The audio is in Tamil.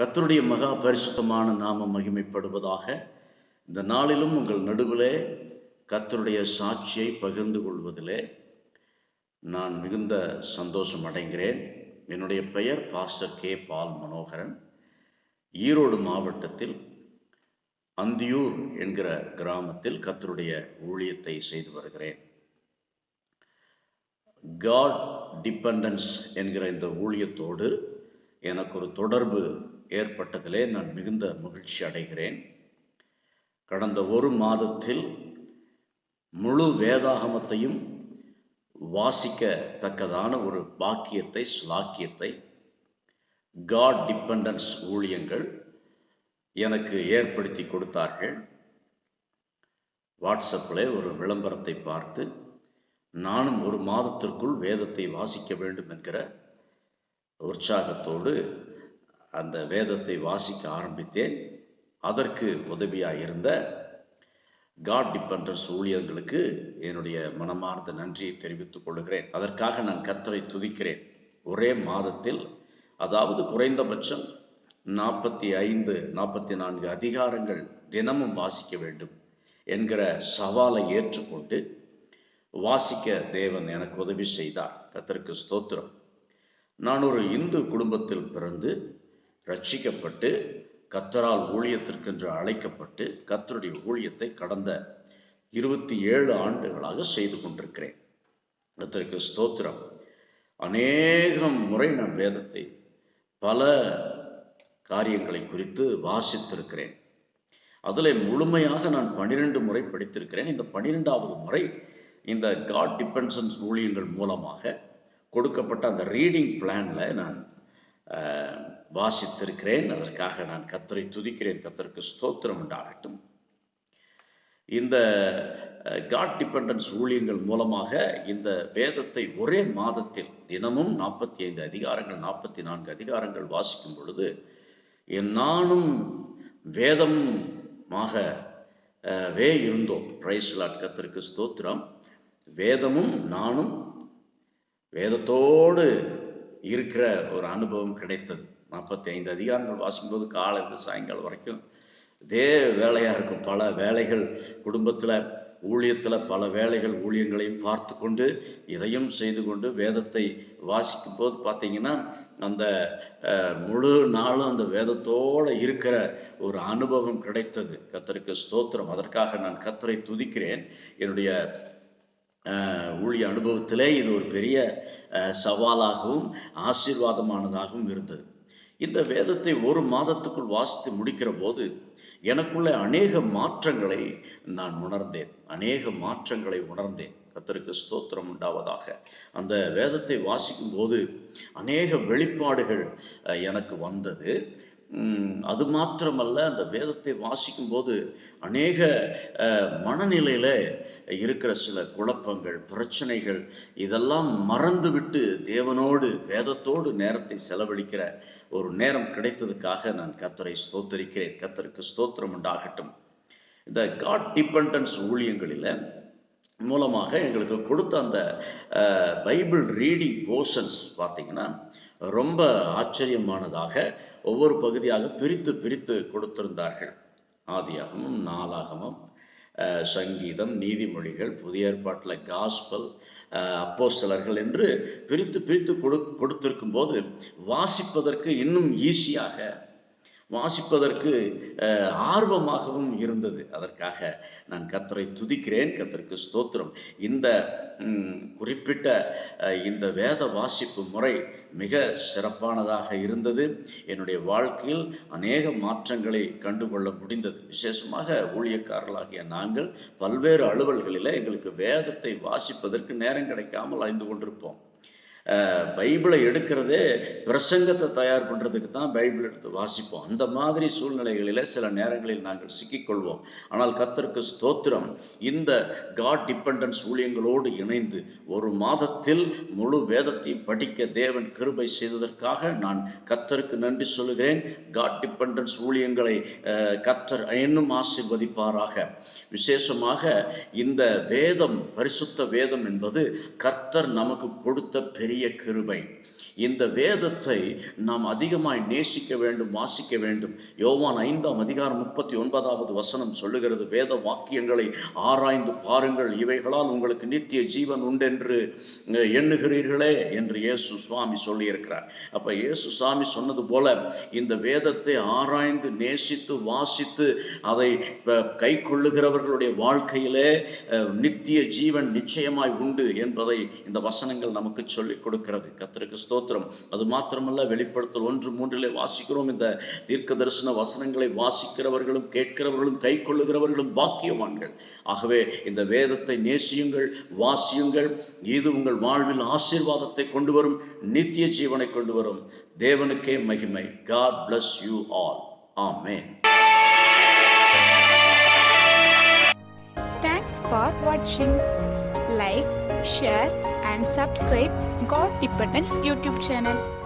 கத்தருடைய மகா பரிசுத்தமான நாமம் மகிமைப்படுவதாக இந்த நாளிலும் உங்கள் நடுவிலே கத்தருடைய சாட்சியை பகிர்ந்து கொள்வதிலே நான் மிகுந்த சந்தோஷம் அடைகிறேன். என்னுடைய பெயர் pastor K. Paul Manoharan. Erode மாவட்டத்தில் அந்தியூர் என்கிற கிராமத்தில் கத்தருடைய ஊழியத்தை செய்து வருகிறேன். காட் டிபெண்டன்ஸ் என்கிற இந்த ஊழியத்தோடு எனக்கு ஒரு தொடர்பு ஏற்பட்டதிலே நான் மிகுந்த மகிழ்ச்சி அடைகிறேன். கடந்த ஒரு மாதத்தில் முழு வேதாகமத்தையும் வாசிக்கத்தக்கதான ஒரு பாக்கியத்தை ஸ்லாக்கியத்தை காட் டிபெண்டன்ஸ் ஊழியங்கள் எனக்கு ஏற்படுத்தி கொடுத்தார்கள். வாட்ஸ்அப்பில் ஒரு விளம்பரத்தை பார்த்து நானும் ஒரு மாதத்திற்குள் வேதத்தை வாசிக்க வேண்டும் என்கிற உற்சாகத்தோடு அந்த வேதத்தை வாசிக்க ஆரம்பித்தேன். அதற்கு உதவியாக இருந்த காட் டிபெண்டன்ஸ் ஊழியர்களுக்கு என்னுடைய மனமார்ந்த நன்றியை தெரிவித்துக் கொள்கிறேன். அதற்காக நான் கத்தரை துதிக்கிறேன். ஒரே மாதத்தில் அதாவது குறைந்தபட்சம் நாற்பத்தி ஐந்து நாற்பத்தி நான்கு அதிகாரங்கள் தினமும் வாசிக்க வேண்டும் என்கிற சவாலை ஏற்றுக்கொண்டு வாசிக்க தேவன் எனக்கு உதவி செய்தார். கத்தருக்கு ஸ்தோத்திரம். நான் ஒரு இந்து குடும்பத்தில் பிறந்து ரட்சிக்கப்பட்டு கத்தரால் ஊழியத்திற்கென்று அழைக்கப்பட்டு கத்தருடைய ஊழியத்தை கடந்த இருபத்தி ஏழு ஆண்டுகளாக செய்து கொண்டிருக்கிறேன். கத்தருக்கு ஸ்தோத்திரம். அநேகம் முறை நான் வேதத்தை பல காரியங்களை குறித்து வாசித்திருக்கிறேன். அதில் முழுமையாக நான் பன்னிரெண்டு முறை படித்திருக்கிறேன். இந்த பன்னிரெண்டாவது முறை இந்த காட் டிபென்சன்ஸ் ஊழியங்கள் மூலமாக கொடுக்கப்பட்ட அந்த ரீடிங் பிளானில் நான் வாசித்திருக்கிறேன் அதற்காக நான் கத்தரை துதிக்கிறேன் கத்தருக்கு ஸ்தோத்திரம் உண்டாகட்டும். இந்த காட் டிபெண்டன்ஸ் ஊழியங்கள் மூலமாக இந்த வேதத்தை ஒரே மாதத்தில் தினமும் நாற்பத்தி ஐந்து அதிகாரங்கள் நாற்பத்தி நான்கு அதிகாரங்கள் வாசிக்கும் பொழுது என் நானும் வேதமாக வே இருந்தோம். பிரைஸ்லாட் கத்திற்கு ஸ்தோத்திரம். வேதமும் நானும் வேதத்தோடு இருக்கிற ஒரு அனுபவம் கிடைத்தது. நாற்பத்தி ஐந்து அதிகாரங்கள் வாசிக்கும்போது காலையிலிருந்து சாயங்காலம் வரைக்கும் இதே வேலையாக இருக்கும். பல வேலைகள் குடும்பத்தில் ஊழியத்தில் பல வேலைகள் ஊழியங்களையும் பார்த்து கொண்டு இதையும் செய்து கொண்டு வேதத்தை வாசிக்கும் போது பார்த்தீங்கன்னா அந்த முழு நாளும் அந்த வேதத்தோடு இருக்கிற ஒரு அனுபவம் கிடைத்தது. கத்தருக்கு ஸ்தோத்திரம். அதற்காக நான் கத்தரை துதிக்கிறேன். என்னுடைய ஊழிய அனுபவத்திலே இது ஒரு பெரிய சவாலாகவும் ஆசீர்வாதமானதாகவும் இருந்தது. இந்த வேதத்தை ஒரு மாதத்துக்குள் வாசித்து முடிக்கிற போது எனக்குள்ள அநேக மாற்றங்களை நான் உணர்ந்தேன். அநேக மாற்றங்களை உணர்ந்தேன். கத்தருக்கு ஸ்தோத்திரம் உண்டாவதாக. அந்த வேதத்தை வாசிக்கும் போது அநேக வெளிப்பாடுகள் எனக்கு வந்தது. அது மாத்திரமல்ல அந்த வேதத்தை வாசிக்கும் போது அநேக மனநிலையில இருக்கிற சில குழப்பங்கள் பிரச்சனைகள் இதெல்லாம் மறந்துவிட்டு தேவனோடு வேதத்தோடு நேரத்தை செலவழிக்கிற ஒரு நேரம் கிடைத்ததுக்காக நான் கத்தரை ஸ்தோத்தரிக்கிறேன். கத்தருக்கு ஸ்தோத்திரம் உண்டாகட்டும். இந்த காட் டிபெண்டன்ஸ் ஊழியங்களில் மூலமாக எங்களுக்கு கொடுத்த அந்த பைபிள் ரீடிங் போர்ஷன்ஸ் பார்த்தீங்கன்னா ரொம்ப ஆச்சரியமானதாக ஒவ்வொரு பகுதியாக பிரித்து பிரித்து கொடுத்திருந்தார்கள். ஆதியாகமும் நாளாகமும் சங்கீதம் நீதிமொழிகள் புதிய ஏற்பாட்டில் காஸ்பல் அப்போ சிலர்கள் என்று பிரித்து பிரித்து கொடு கொடுத்திருக்கும் போது வாசிப்பதற்கு இன்னும் ஈஸியாக வாசிப்பதற்கு ஆர்வமாகவும் இருந்தது. அதற்காக நான் கத்தரை துதிக்கிறேன் கத்தருக்கு ஸ்தோத்திரம். இந்த குறிப்பிட்ட இந்த வேத வாசிப்பு முறை மிக சிறப்பானதாக இருந்தது. என்னுடைய வாழ்க்கையில் அநேக மாற்றங்களை கண்டுகொள்ள முடிந்தது. விசேஷமாக ஊழியக்காரர்களாகிய நாங்கள் பல்வேறு அலுவல்களில் எங்களுக்கு வேதத்தை வாசிப்பதற்கு நேரம் கிடைக்காமல் அறிந்து கொண்டிருப்போம். பைபிளை எடுக்கிறதே பிரசங்கத்தை தயார் பண்ணுறதுக்கு தான் பைபிள் எடுத்து வாசிப்போம். அந்த மாதிரி சூழ்நிலைகளில் சில நேரங்களில் நாங்கள் சிக்கிக்கொள்வோம். ஆனால் கத்தருக்கு ஸ்தோத்திரம். இந்த காட் டிபெண்டன்ஸ் ஊழியங்களோடு இணைந்து ஒரு மாதத்தில் முழு வேதத்தையும் படிக்க தேவன் கிருபை செய்ததற்காக நான் கத்தருக்கு நன்றி சொல்லுகிறேன். காட் டிபெண்டன்ஸ் ஊழியங்களை கத்தர் இன்னும் ஆசிர்வதிப்பாராக. விசேஷமாக இந்த வேதம் பரிசுத்த வேதம் என்பது கர்த்தர் நமக்கு கொடுத்த பெரிய கிருபை. இந்த வேதத்தை நாம் அதிகமாய் நேசிக்க வேண்டும் வாசிக்க வேண்டும். யோவான் ஐந்தாம் அதிகாரம் முப்பத்தி ஒன்பதாவது வசனம் சொல்லுகிறது வேத வாக்கியங்களை ஆராய்ந்து பாருங்கள். இவைகளால் உங்களுக்கு நித்திய ஜீவன் உண்டென்று எண்ணுகிறீர்களே என்று இயேசு சுவாமி சொல்லியிருக்கிறார். அப்ப இயேசு சுவாமி சொன்னது போல இந்த வேதத்தை ஆராய்ந்து நேசித்து வாசித்து அதை கை கொள்ளுகிறவர்களுடைய வாழ்க்கையிலே அஹ், நித்திய ஜீவன் நிச்சயமாய் உண்டு என்பதை இந்த வசனங்கள் நமக்கு சொல்லிக் கொடுக்கிறது. கர்த்தருக்கு ஸ்தோத்திரம். அது மாத்திரமல்ல வெளிப்படுத்தல் ஒன்று மூன்றிலே வாசிக்கிறோம். இந்த தீர்க்க தரிசன வசனங்களை வாசிக்கிறவர்களும் கேட்கிறவர்களும் கை கொள்ளுகிறவர்களும் பாக்கியவான்கள். ஆகவே இந்த வேதத்தை நேசியுங்கள் வாசியுங்கள். இது உங்கள் வாழ்வில் ஆசீர்வாதத்தை கொண்டு வரும் நித்திய ஜீவனை கொண்டு வரும். தேவனுக்கே மகிமை. God bless you all amen Thanks for watching. Like, share and subscribe God Dependence YouTube channel.